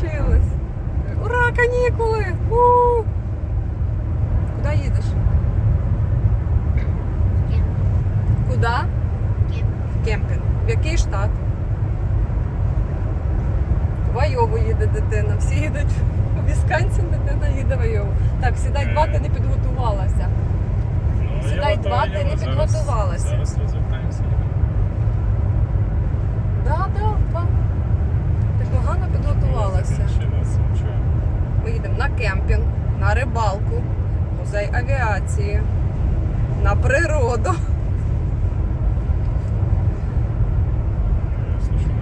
закінчились. Ура, канікули! У! Куди їдеш? Куди? В кемпінг. В який штат? В Айову їде дитина. Всі їдуть у Вісконсін, дитина їде в Айову. Так, сідай два, ти не підготувалася. Ну, Сідай я два, ти не зараз- підготувалася. Зараз розвертаємося. Да, да, два. Ти погано підготувалася. Ще раз нічого. Ми їдемо на кемпінг, на рибалку, музей авіації, на природу.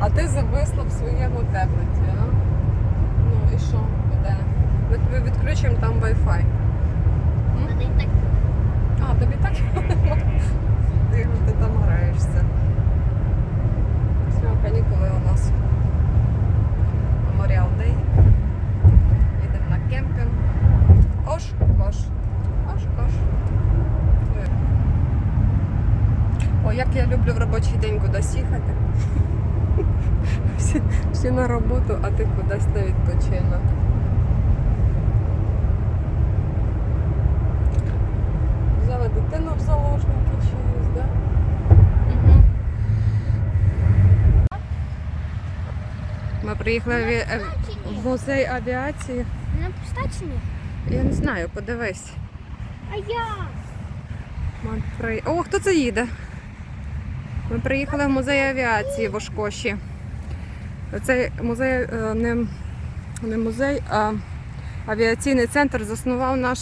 А ти зависла в своєму таблеті, а? Ну і що буде? Ми тобі відключимо там Wi-Fi. А, тобі так? Ти, ти там граєшся. Все, канікули у нас. Меморіал Дей. Їдемо на кемпінг. Ош, кош. Ош, кош. Ой. О, як я люблю в робочий день кудись їхати. Всі, всі на роботу, а ти кудись на відпочинок. Взяли дитину в заложники чиїсь, да? Угу. Ми приїхали в, в музей авіації. На пістачні? Я не знаю, подивись. А я? О, хто це їде? Ми приїхали в музей авіації в Ошкоші. Цей музей е, не, не музей, а авіаційний центр заснував наш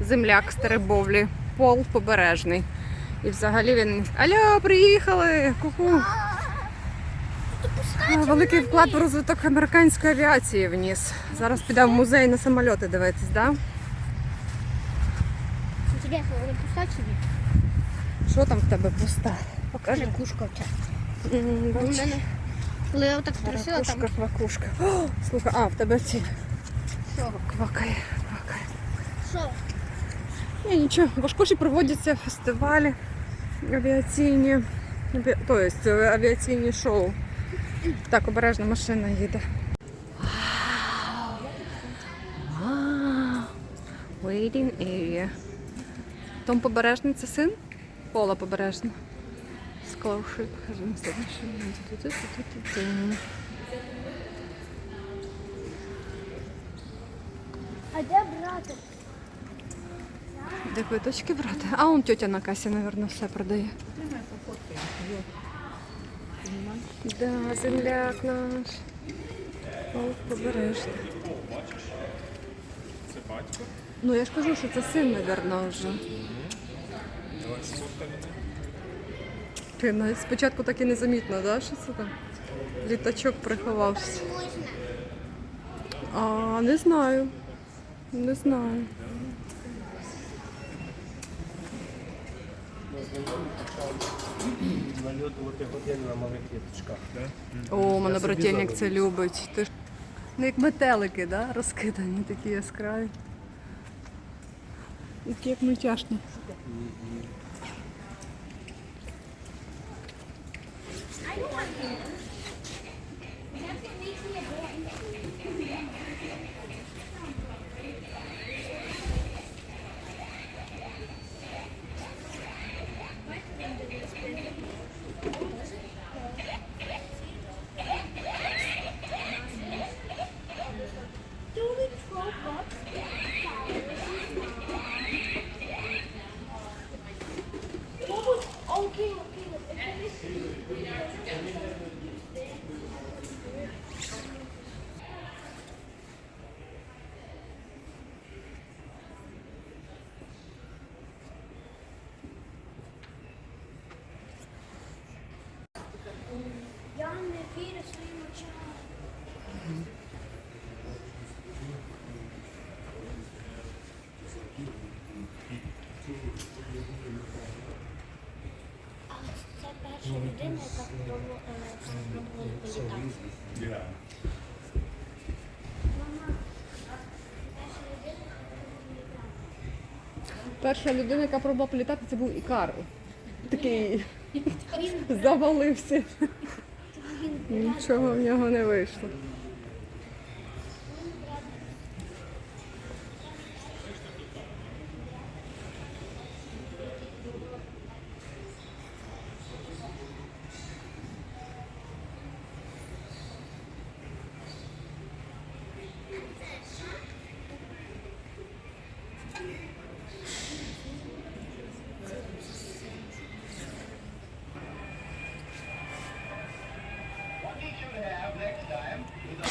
земляк з Теребовлі, Пол Побережний. І взагалі він. Алло, приїхали! Ку-ку! Великий вклад в розвиток американської авіації вніс. Зараз підемо в музей на самольоти дивитись, так? Да? Інтересно, вони пістачні? Що там в тебе пуста? Покажи. Кушка в мене, коли я отак там Ракушка, квакушка. О, слухай, а, в тебе ці що? квакає, квакає. Що? Ні, нічого, в Ашкоші проводяться фестивалі авіаційні, аві- то есть е, авіаційні шоу. Так, обережна машина їде. Waiting area. Том Побережний це син? Пола Побережна. Established. А де брати? Де квиточки брати? А он тетя на касі, мабуть, все продає. Да, земляк наш. О, побережний. Це батько. Ну я ж кажу, що це син, мабуть, вже. Ти навіть спочатку так і незамітно, да, що це там? Літачок приховався. А, не знаю. Не знаю. Нальотувати годину на малих квіточках. О, у мене брательник це любить. Ти ж... Ну, як метелики, да? розкидані такі яскраві. Як мультяшні. Thank you. Перша людина, яка спробувала яка політати. Перша людина, яка пробувала політати, це був Ікар. Такий завалився. Нічого в нього не вийшло.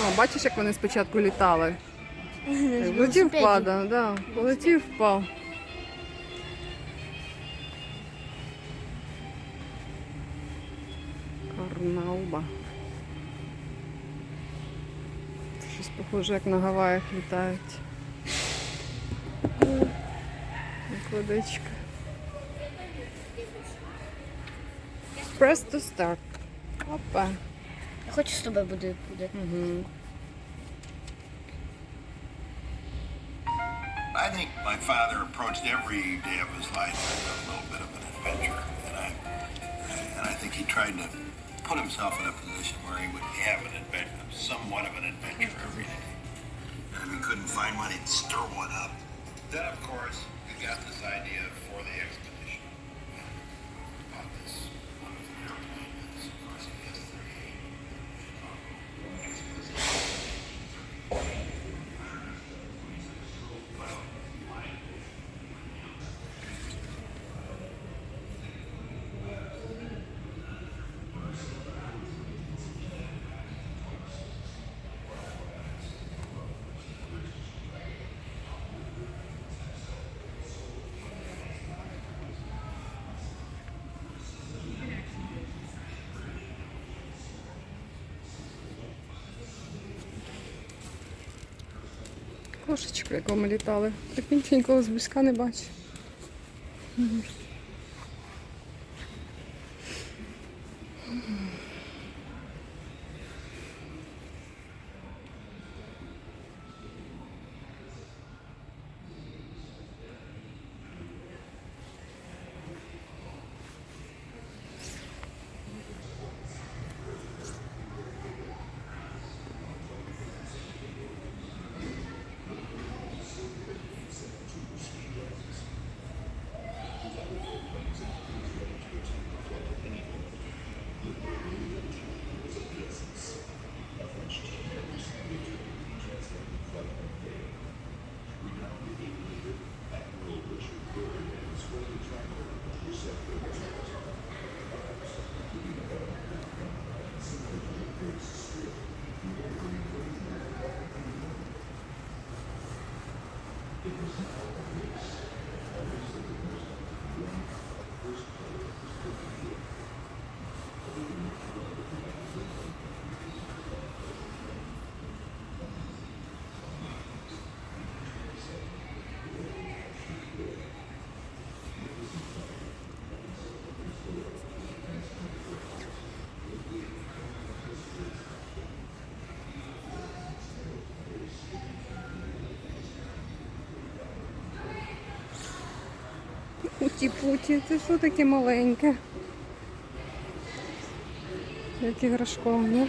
О, бачиш, як вони спочатку літали? Летів впав, да. Полетів, впав. Карнауба. Це щось похоже, як на Гаваях літають. Як водичка. Press to start. Опа. Я хочу з тобою буде. буде. Угу. I think my father approached every day of his life as a little bit of an adventure, and I and I think he tried to put himself in a position where he would have an adventure, somewhat of an adventure every day. And if he couldn't find one, he'd stir one up. Then, of course, we got this idea for the expedition. Кошечку, якого ми літали. Прикиньте, нікого зблизька не бачу. Thank you. Путі-путі, це що таке маленьке? Як іграшкове.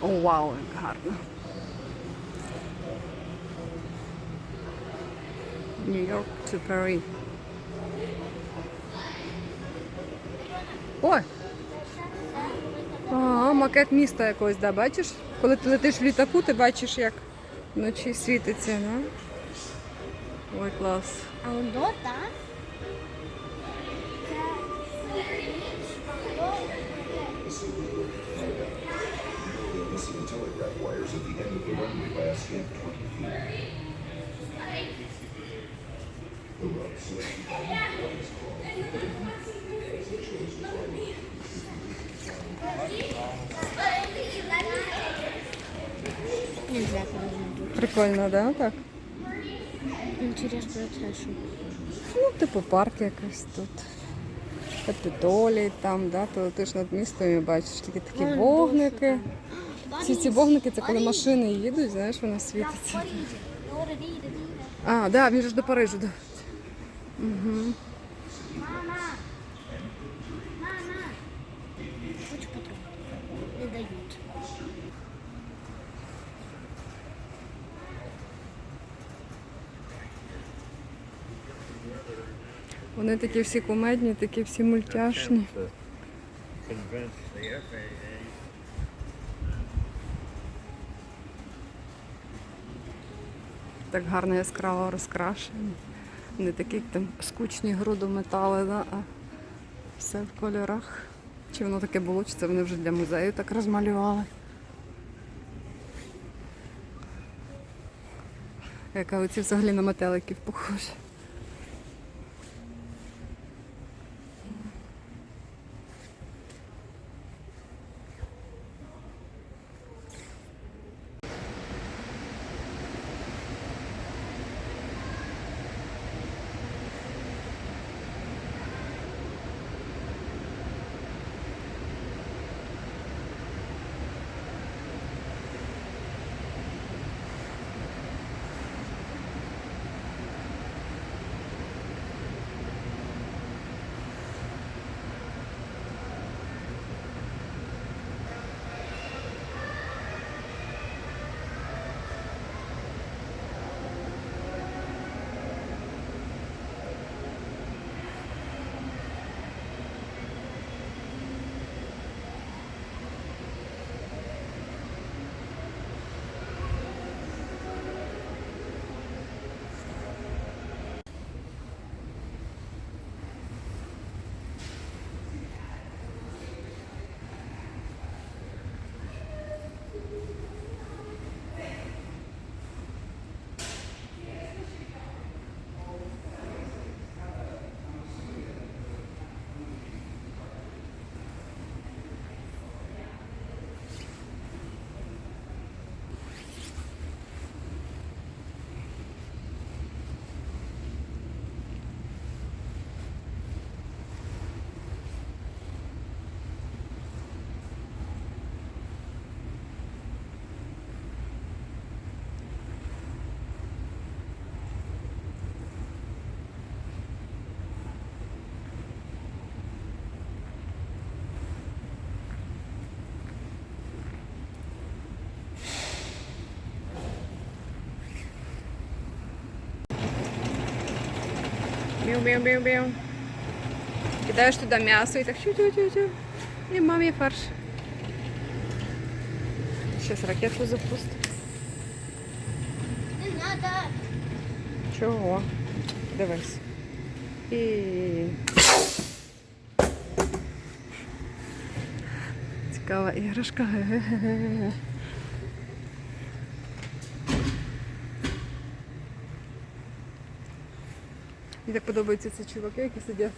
О, вау, як гарно. Нью-Йорк to Paris. Ой! Ага, макет міста якогось, да, бачиш? Коли ти летиш в літаку, ти бачиш, як вночі світиться, да? Ой, клас. А воно так? missing telegraph wires at the end of the runway by a scant 20 feet. The route selected by the is called Нельзя подожди. Прикольно, да? Так? Інтересно, це що? Ну, типу парк якийсь тут. Капітолій там, да? Ти летиш над містом і бачиш тільки такі вогники. Всі ці вогники це коли машини їдуть, знаєш, воно світиться. А, да, він ж до Парижу. Да. Мама! Вони такі всі кумедні, такі всі мультяшні. Так гарно яскраво розкрашені. Не такі там скучні груди метали, да? а все в кольорах. Чи воно таке було, чи це вони вже для музею так розмалювали. Яка оці взагалі на метеликів похоже. Бів-бів-бів-бів. Кидаєш туди м'ясо і так чу-чу-чу-чу. І мамі фарш. Щас ракету запустить. Не надо. Чого? Дивись. І... Цікава іграшка. Мені так подобаються ці чуваки, які сидять.